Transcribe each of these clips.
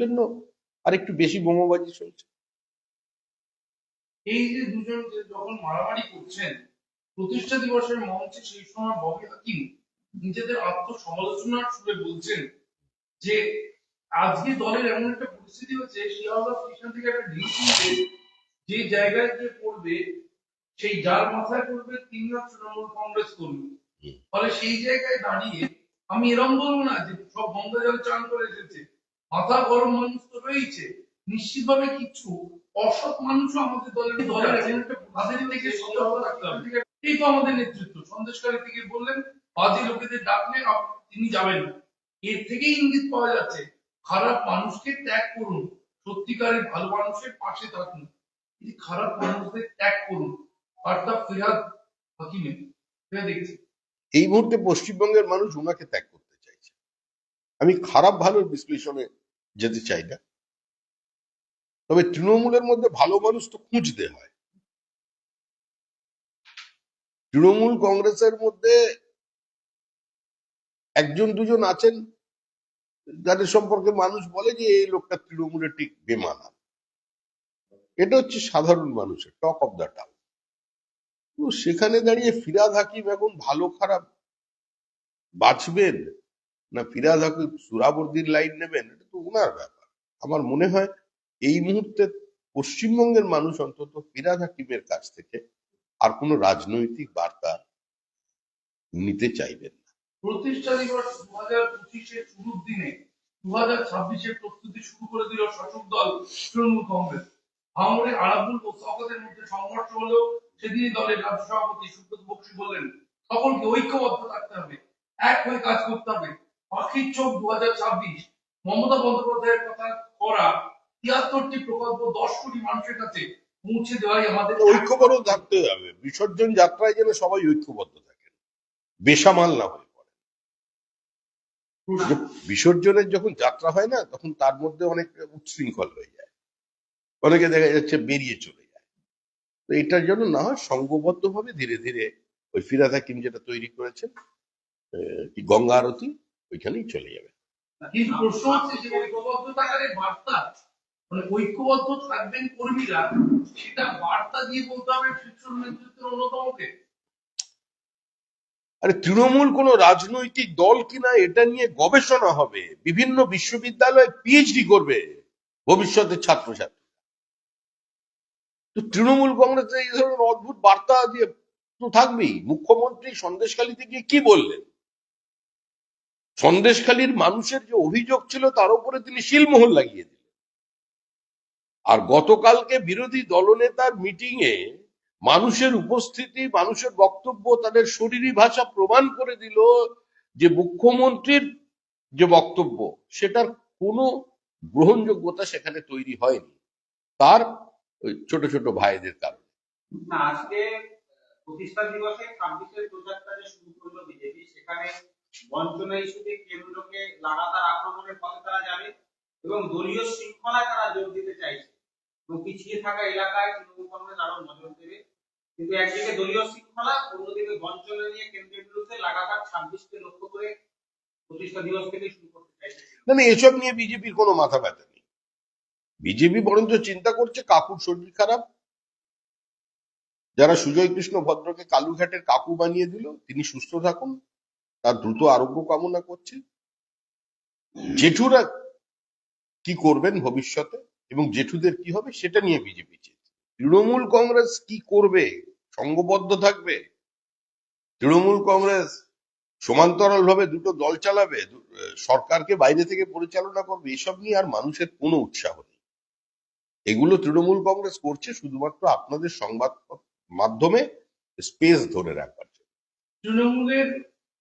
জন্য আর একটু বেশি বোমাবাজি চলছে। এই যে দুজন যে যখন মারামারি করছেন প্রতিষ্ঠা দিবসের মঞ্চে সেই সময় ববি হাকিম নিজেদের আত্মসমালোচনার সুরে বলছেন যে আজকে দলের এমন একটা পরিস্থিতি হচ্ছে শিয়ালদা স্টেশন থেকে একটা কিনবে যে জায়গায় গিয়ে পড়বে সেই যার মাথায় পড়বে তিনিও তৃণমূল কংগ্রেস কর্মী। ফলে সেই জায়গায় দাঁড়িয়ে আমি এরম বলব না যে সব বন্ধ জল চান করে এসেছে। মাথা গরম মানুষ তো রয়েছে। নিশ্চিতভাবে কিছু অসৎ মানুষও আমাদের দলের দলের এমন তাদের থেকে সতর্ক থাকতে হবে। এই তো আমাদের নেতৃত্ব। সন্দেশকারী থেকে বললেন বাজে লোকেদের ডাকলে তিনি যাবেন না। এর থেকেই ইঙ্গিত পাওয়া যাচ্ছে খারাপ মানুষকে ত্যাগ করুন। সত্যিকারের ভালো মানুষের পাশে থাকুন। এই খারাপ মানুষদের ত্যাগ করুন। বার্তা ফিরাদ ফিরাদ দেখছি। এই মুহূর্তে পশ্চিমবঙ্গের মানুষ ওনাকে ত্যাগ করতে চাইছে। আমি খারাপ ভালোর বিশ্লেষণে যেতে চাই না। তবে তৃণমূলের মধ্যে ভালো মানুষ তো খুঁজতে হয়। তৃণমূল কংগ্রেসের মধ্যে একজন দুজন আছেন, যাদের সম্পর্কে মানুষ বলে যে, এই লোকটা তৃণমূলের ঠিক বেমানা। এটা হচ্ছে সাধারণ মানুষের টক অফ দ্য টাউন তো সেখানে দাঁড়িয়ে ফিরাদ হাকিম এখন ভালো খারাপ বাঁচবেন? না ফিরাদ হাকিম সুরাবর্দির লাইন নেবেন, এটা তো ওনার ব্যাপার। আমার মনে হয় এই মুহূর্তে পশ্চিমবঙ্গের মানুষ অন্তত ফিরাদ হাকিমের কাছ থেকে আর কোনো রাজনৈতিক বার্তা নিতে চাইবেন না। প্রতিষ্ঠা দিবস দু হাজার পঁচিশের শুরুর দিনে দু হাজার ছাব্বিশের প্রস্তুতি শুরু করে দিল শাসক দল তৃণমূল কংগ্রেস। আরাবুল ও মধ্যে সংঘর্ষ হলেও সেদিনই দলের রাজ্য সভাপতি সুব্রত বক্সী বললেন, সকলকে ঐক্যবদ্ধ থাকতে হবে, এক হয়ে কাজ করতে হবে। পাখির চোখ দু হাজার ছাব্বিশ। মমতা বন্দ্যোপাধ্যায়ের কথা করা তিয়াত্তরটি প্রকল্প দশ কোটি মানুষের কাছে পৌঁছে দেওয়াই আমাদের ঐক্যবদ্ধ থাকতে হবে। বিসর্জন যাত্রায় যেন সবাই ঐক্যবদ্ধ থাকেন। বেসামাল না হয়ে পড়ে বিসর্জনের যখন যাত্রা হয় না তখন তার মধ্যে অনেক উচ্ছৃঙ্খল হয়ে যায়। অনেকে দেখা যাচ্ছে বেরিয়ে চলে যায়। তো এটার জন্য না হয় সঙ্গবদ্ধ ভাবে ধীরে ধীরে ওই ফিরাদ হাকিম যেটা তৈরি করেছেন গঙ্গা আরতি ওইখানেই চলে যাবে। কিন্তু প্রশ্ন হচ্ছে যে ঐক্যবদ্ধ থাকার বার্তা মানে ঐক্যবদ্ধ থাকবেন কর্মীরা সেটা বার্তা দিয়ে বলতে হবে শীর্ষ নেতৃত্বের অন্যতমকে আরে তৃণমূল কোনো রাজনৈতিক দল কিনা এটা নিয়ে গবেষণা হবে। বিভিন্ন বিশ্ববিদ্যালয়ে পিএইচডি করবে ভবিষ্যতের ছাত্রছাত্রী তো তৃণমূল কংগ্রেস এই ধরনের অদ্ভুত বার্তা দিয়ে তো থাকবেই। মুখ্যমন্ত্রী সন্দেশখালীতে গিয়ে কি বললেন? সন্দেশখালীর মানুষের যে অভিযোগ ছিল, তার উপরে তিনি শিলমোহর লাগিয়ে দিলেন। আর গতকালকে বিরোধী দলনেতার মিটিং এ মানুষের উপস্থিতি, মানুষের বক্তব্য, তাদের শরীরী ভাষা প্রমাণ করে দিল যে মুখ্যমন্ত্রীর যে বক্তব্য, সেটার কোনো গ্রহণযোগ্যতা সেখানে তৈরি হয়নি, তার ছোট ছোট ভাইদের কারণে। আজকে প্রতিষ্ঠা দিবসে ছাব্বিশের প্রচারটা যে শুরু করল বিজেপি, সেখানে বঞ্চনা ইস্যুতে কেন্দ্রকে লাগাতার আক্রমণের পথে তারা যাবে এবং দলীয় শৃঙ্খলায় তারা যোগ দিতে চাইছে। পিছিয়ে থাকা এলাকায় তৃণমূল কংগ্রেস আরও নজর দেবে। কিন্তু একদিকে দলীয় শৃঙ্খলা, অন্যদিকে বঞ্চনা নিয়ে কেন্দ্রের বিরুদ্ধে লাগাতার ছাব্বিশকে লক্ষ্য করে প্রতিষ্ঠা দিবস থেকে শুরু করতে চাইছে মানে এসব নিয়ে বিজেপির কোনো মাথা ব্যথা নেই। বিজেপি বরঞ্চ চিন্তা করছে কাকুর শরীর খারাপ। যারা সুজয় কৃষ্ণ ভদ্রকে কালুঘাটের কাকু বানিয়ে দিল, তিনি সুস্থ থাকুন। তার দ্রুত আরোগ্য কামনা করছে। জেঠুরা কি করবেন ভবিষ্যতে এবং জেঠুদের কি হবে সেটা নিয়ে বিজেপি তৃণমূল কংগ্রেস কি করবে? সংঘবদ্ধ থাকবে? তৃণমূল কংগ্রেস সমান্তরাল ভাবে দুটো দল চালাবে? সরকারকে বাইরে থেকে পরিচালনা করবে? এসব নিয়ে আর মানুষের কোনো উৎসাহ নেই। এগুলো তৃণমূল কংগ্রেস করছে শুধুমাত্র আপনাদের সংবাদ মাধ্যমে স্পেস ধরে রাখবার জন্য। তৃণমূলের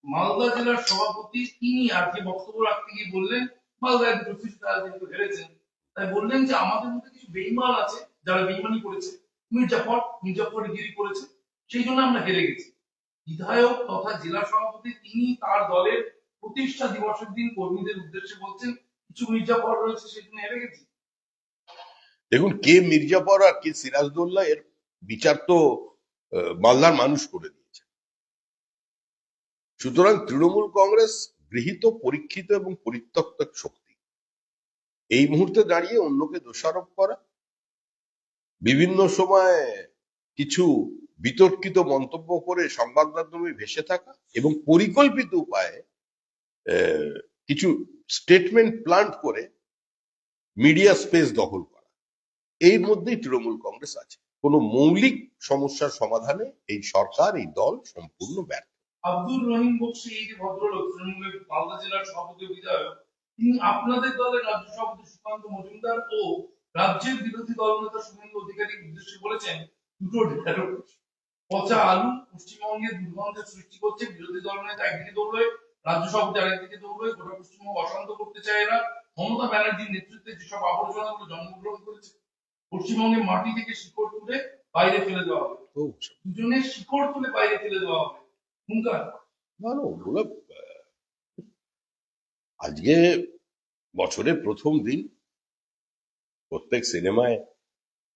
মালদা জেলার সভাপতি তিনি আজকে বক্তব্য রাখতে গিয়ে বললেন হেরেছেন, তাই বললেন যে আমাদের মধ্যে কিছু আছে যারা বেইমানি করেছে। মির্জাফর, মির্জাফরগিরি করেছে, সেই জন্য আমরা হেরে গেছি। বিধায়ক তথা জেলা সভাপতি তিনি তার দলের প্রতিষ্ঠা দিবসের দিন কর্মীদের উদ্দেশ্যে বলছেন, কিছু মির্জাফর রয়েছে সেজন্য হেরে গেছি। দেখুন, কে মির্জাফর আর কে সিরাজদৌল্লা এর বিচার তো মালদার মানুষ করে সুতরাং তৃণমূল কংগ্রেস গৃহীত, পরীক্ষিত এবং পরিত্যক্ত শক্তি। এই মুহূর্তে দাঁড়িয়ে অন্যকে দোষারোপ করা, বিভিন্ন সময় কিছু বিতর্কিত মন্তব্য করে সংবাদ মাধ্যমে ভেসে থাকা এবং পরিকল্পিত উপায়ে কিছু স্টেটমেন্ট প্লান্ট করে মিডিয়া স্পেস দখল করা। এর মধ্যেই তৃণমূল কংগ্রেস আছে। কোনো মৌলিক সমস্যার সমাধানে এই সরকার, এই দল সম্পূর্ণ ব্যর্থ। আব্দুর রহিম বক্সি এই যে ভদ্রলোক তৃণমূলের মালদা জেলার সভাপতি বিধায়ক তিনি আপনাদের দলের রাজ্য সভাপতি সুকান্ত মজুমদার ও রাজ্যের বিরোধী দলনেতা শুভেন্দু অধিকারীর উদ্দেশ্যে বলেছেন দুটো dialogue। পচা আলু পশ্চিমবঙ্গে দুর্গন্ধের সৃষ্টি করছে বিরোধী দলনেতা একদিকে দৌড়ে রাজ্য সভাপতি আরেকদিকে দৌড়ে গোটা পশ্চিমবঙ্গ অশান্ত করতে চায় এরা মমতা ব্যানার্জির নেতৃত্বে যেসব আবর্জনাগুলো জন্মগ্রহণ করেছে পশ্চিমবঙ্গে মাটি থেকে শিকড় তুলে বাইরে ফেলে দেওয়া হবে। দুজনের শিকড় তুলে বাইরে ফেলে দেওয়া হবে। না না ওগুলো আজকে বছরের প্রথম দিন প্রত্যেক সিনেমায়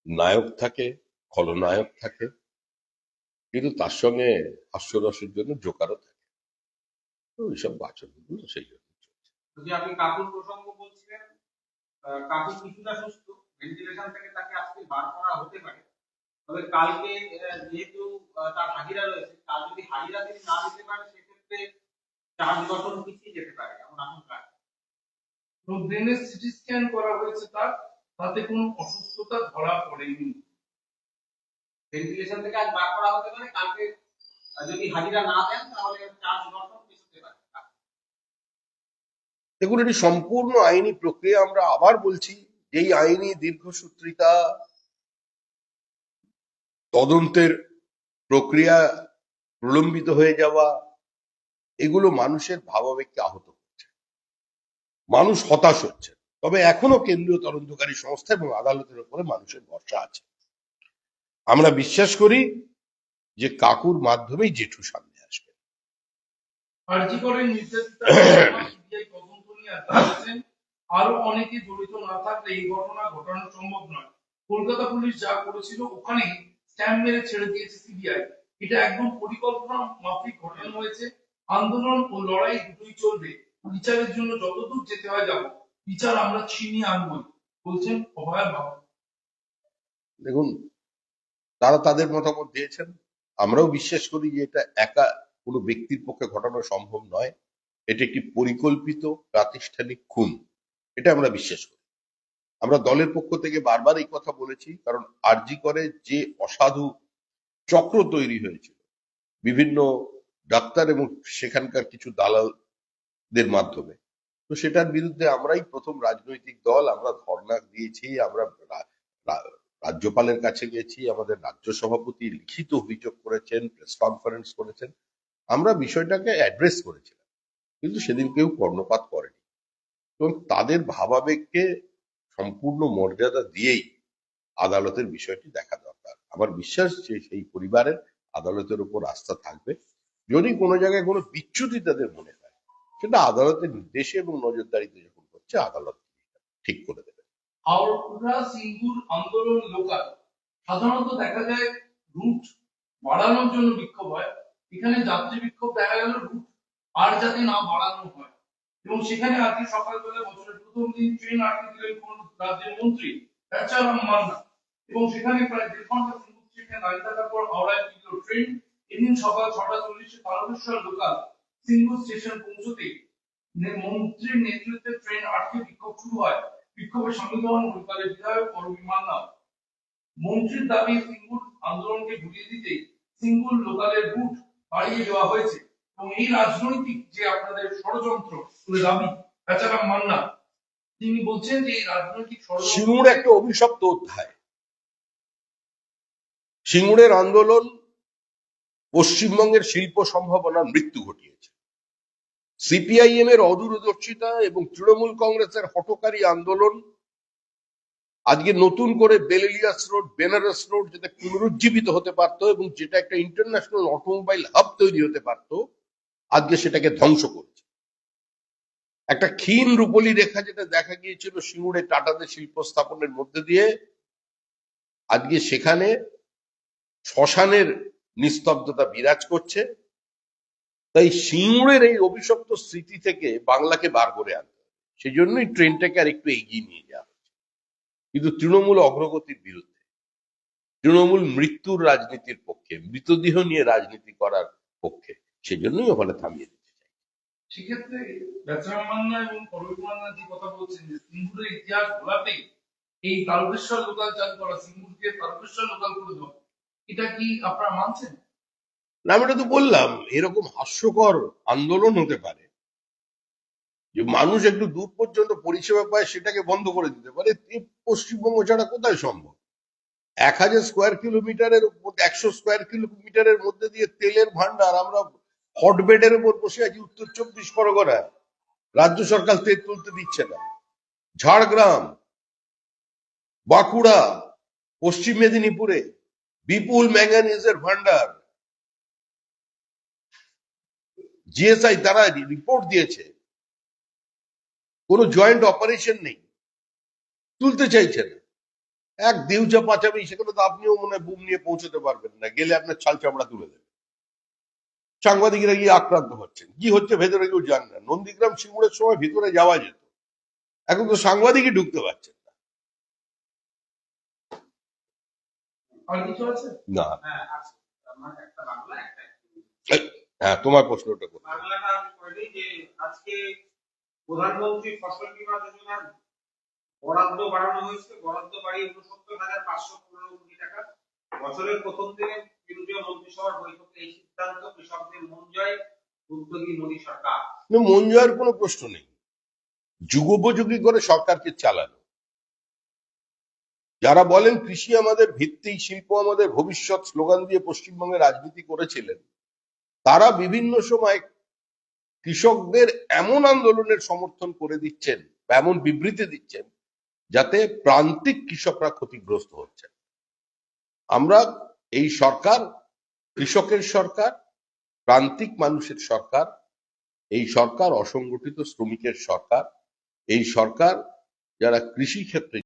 নায়ক থাকে খলনায়ক থাকে কিন্তু তার সঙ্গে হাস্যরসের জন্য জোকারও থাকে। তো এইসব বাচনগুলো সেই জন্য চলছে। আপনি কাকুর প্রসঙ্গ বলছিলেন কাকু কিছুটা সুস্থ ভেন্টিলেশন থেকে তাকে আজকে বার করা হতে পারে। তবে কালকে যেহেতু তার হাজিরা রয়েছে তার যদি হাজিরা তিনি না দিতে পারে সেক্ষেত্রে চার্জ গঠন পিছিয়ে যেতে পারে এমন আশঙ্কা ব্রেনের সিটি স্ক্যান করা হয়েছে তার তাতে কোনো অসুস্থতা ধরা পড়েনি। ভেন্টিলেশন থেকে আজ বার করা হতে পারে কালকে যদি হাজিরা না দেন তাহলে চার্জ গঠন পিছতে পারে। দেখুন এটি সম্পূর্ণ আইনি প্রক্রিয়া আমরা আবার বলছি এই আইনি দীর্ঘসূত্রিতা তদন্তের প্রক্রিয়া প্রলম্বিত হয়ে যাওয়া, এগুলো মানুষের ভাবাবেগকে আহত করছে। মানুষ হতাশ হচ্ছে। তবে এখনও কেন্দ্রীয় তদন্তকারী সংস্থা এবং আদালতের উপরে মানুষের ভরসা আছে। আমরা বিশ্বাস করি যে কাকুর মাধ্যমেই জেঠু সামনে আসবে। আরও অনেকে জড়িত না থাকলে এই ঘটনা ঘটানো সম্ভব নয়। কলকাতা পুলিশ যা করেছিল ওখানে স্ট্যাম্প মেরে ছেড়ে দিয়েছে সিবিআই। এটা একদম পরিকল্পনা মাফিক ঘটানো হয়েছে। আন্দোলন ও লড়াই দুটোই চলবে। বিচারের জন্য যতদূর যেতে হয় যাব। বিচার আমরা ছিনিয়ে আনবই বলছেন অভয় বাবা। দেখুন, তারা তাদের মতামত দিয়েছেন। আমরাও বিশ্বাস করি যে এটা একা কোনো ব্যক্তির পক্ষে ঘটানো সম্ভব নয়। এটি একটি পরিকল্পিত, প্রাতিষ্ঠানিক খুন। এটা আমরা বিশ্বাস করি। আমরা দলের পক্ষ থেকে বারবার এই কথা বলেছি, কারণ আরজি করে যে অসাধু চক্র তৈরি হয়েছিল, বিভিন্ন ডাক্তার এবং সেখানকার কিছু দালালদের মাধ্যমে। তো সেটার বিরুদ্ধে আমরাই প্রথম রাজনৈতিক দল, আমরা ধর্ণা দিয়েছি, আমরা রাজ্যপালের কাছে গেছি, আমাদের রাজ্য সভাপতি লিখিত অভিযোগ করেছেন, প্রেস কনফারেন্স করেছেন, আমরা বিষয়টাকে অ্যাড্রেস করেছিলাম, কিন্তু সেদিন কেউ কর্ণপাত করেনি। এবং তাদের ভাবাবেগকে সম্পূর্ণ মর্যাদা দিয়েই আদালতের বিষয়টি দেখা দরকার। আমার বিশ্বাস যে সেই পরিবারের আদালতের উপর আস্থা থাকবে। যদি কোনো জায়গায় কোনো বিচ্যুতি তাদের মনে হয়, সেটা আদালতের নির্দেশে এবং নজরদারিতে যখন হচ্ছে, আদালত ঠিক করে দেবে। হাওড়া সিঙ্গুর আন্দোলন লোকাল। সাধারণত দেখা যায় রুট বাড়ানোর জন্য বিক্ষোভ হয়। এখানে যাত্রী বিক্ষোভ দেখা গেল রুট আর যাতে না বাড়ানো হয়। এবং সেখানে আজকে সকালবেলা বছরের প্রথম দিন ট্রেন আটকে দিলেন কোন রাজ্যের মন্ত্রী? মান্না। এবং সেখানে প্রায় দেড় ঘণ্টা স্টেশনে দাঁড়িয়ে থাকার পর হাওড়ায় ট্রেন। এদিন সকাল ছটা চল্লিশে তারকেশ্বর লোকাল সিঙ্গুর স্টেশন পৌঁছতে মন্ত্রীর নেতৃত্বে ট্রেন আটকে বিক্ষোভ শুরু হয়। হন লোকালের বিধায়ক অরবি মান্না। মন্ত্রীর দাবি সিঙ্গুর আন্দোলনকে ঘুরিয়ে দিতে সিঙ্গুর লোকালের বুট বাড়িয়ে দেওয়া হয়েছে। এবং এই রাজনৈতিক যে আপনাদের ষড়যন্ত্র দাবি বেচারাম মান্না, তিনি বলছেন যে এই রাজনৈতিক সিঙ্গুর একটা অভিশপ্ত অধ্যায়। সিঙ্গুরের আন্দোলন পশ্চিমবঙ্গের শিল্প সম্ভাবনার মৃত্যু ঘটিয়েছে। সিপিআইএম এর অদূরদর্শিতা এবং তৃণমূল কংগ্রেসের হটকারী আন্দোলন, আজকে নতুন করে বেলেলিয়াস রোড, বেনারস রোড যেটা পুনরুজ্জীবিত হতে পারতো এবং যেটা একটা ইন্টারন্যাশনাল অটোমোবাইল হাব তৈরি হতে পারতো আজকে সেটাকে ধ্বংস করেছে। একটা ক্ষীণ রূপলী রেখা যেটা দেখা গিয়েছিল সিঙ্গুরে টাটাদের শিল্প স্থাপনের মধ্যে দিয়ে, আজকে সেখানে শ্মশানের নিস্তব্ধতা বিরাজ করছে। তাই সিঙ্গুরের এই অভিশপ্ত স্মৃতি থেকে বাংলাকে বার করে আনতে সেই জন্যই ট্রেনটাকে আর একটু এগিয়ে নিয়ে যাওয়া হচ্ছে। কিন্তু তৃণমূল অগ্রগতির বিরুদ্ধে, তৃণমূল মৃত্যুর রাজনীতির পক্ষে, মৃতদেহ নিয়ে রাজনীতি করার পক্ষে সেজন্যই ওখানে থামিয়ে দিতে চাই। সেক্ষেত্রে বেচারাম মান্না এবং পরবীর মান্না যে কথা বলছেন যে সিঙ্গুরের ইতিহাস ঘোলাতেই এই তারকেশ্বর লোকাল চালু করা সিঙ্গুরকে তারকেশ্বর লোকাল করে দেওয়া এটা কি আপনারা মানছেন? না আমি তো বললাম এরকম হাস্যকর আন্দোলন হতে পারে যে মানুষ একটু দূর পর্যন্ত পরিষেবা পায় সেটাকে বন্ধ করে দিতে পারে। পশ্চিমবঙ্গ ছাড়া কোথায় সম্ভব? এক হাজার স্কোয়ার কিলোমিটারের একশো স্কোয়ার কিলোমিটারের মধ্যে দিয়ে তেলের ভান্ডার আমরা হটবেডের উপর বসে আছি উত্তর চব্বিশ পরগনায়। রাজ্য সরকার তেল তুলতে দিচ্ছে না। ঝাড়গ্রাম, বাঁকুড়া, পশ্চিম মেদিনীপুরে বিপুল ম্যাঙ্গানিজের ভান্ডার জিএসআই তারা রিপোর্ট দিয়েছে। কোনো জয়েন্ট অপারেশন নেই। তুলতে চাইছে না। এক দেউচা পাচামি সেখানে তো আপনিও মনে বুম নিয়ে পৌঁছতে পারবেন না। গেলে আপনার ছাল চামড়া তুলে দেবে। সাংবাদিকরা গিয়ে আক্রান্ত হচ্ছেন। কি হচ্ছে ভেতরে কেউ জান না। নন্দীগ্রাম সিঙ্গুরের সময় ভিতরে যাওয়া যেত। এখন তো সাংবাদিকই ঢুকতে পারছেন না। না। হ্যাঁ একটা হ্যাঁ তোমার প্রশ্নটা করো। প্রধানমন্ত্রী ফসল বীমা যোজনার বরাদ্দ বাড়ানো হয়েছে। বরাদ্দ বাড়িয়ে উনসত্তর হাজার পাঁচশো পনেরো কোটি টাকা। বছরের প্রথম দিনে কেন্দ্রীয় মন্ত্রিসভার বৈঠকে এই সিদ্ধান্ত, কৃষকদের মন জয়, উদ্যোগী মোদী সরকার। মন জয়ের কোনো প্রশ্ন নেই। যুগোপযোগী করে সরকারকে চালানো। যারা বলেন কৃষি আমাদের ভিত্তি, শিল্প আমাদের ভবিষ্যৎ স্লোগান দিয়ে পশ্চিমবঙ্গে রাজনীতি করেছিলেন, তারা বিভিন্ন সময় কৃষকদের এমন আন্দোলনের সমর্থন করে দিচ্ছেন বা এমন বিবৃতি দিচ্ছেন যাতে প্রান্তিক কৃষকরা ক্ষতিগ্রস্ত হচ্ছেন। আমরা এই সরকার, কৃষকের সরকার, প্রান্তিক মানুষের সরকার, এই সরকার অসংগঠিত শ্রমিকের সরকার, এই সরকার যারা কৃষি ক্ষেত্রে